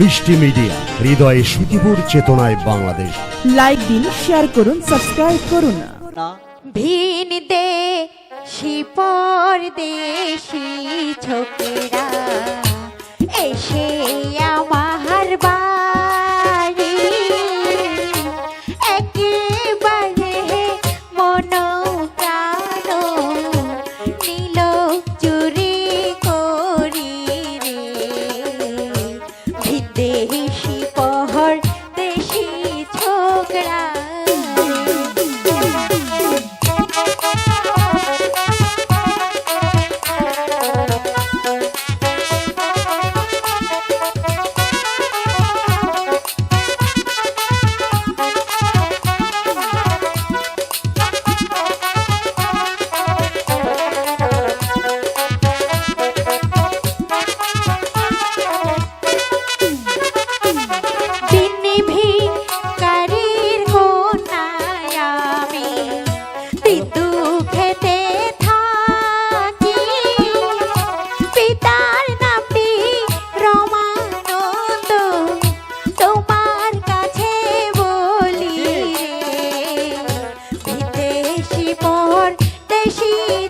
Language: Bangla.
মিষ্টি মিডিয়া হৃদয়ে সুখীপুর চেতনায় বাংলাদেশ। লাইক দিন শেয়ার করুন সাবস্ক্রাইব করুন। ভিন দে শিপর দেশি ছোকেরা বেশি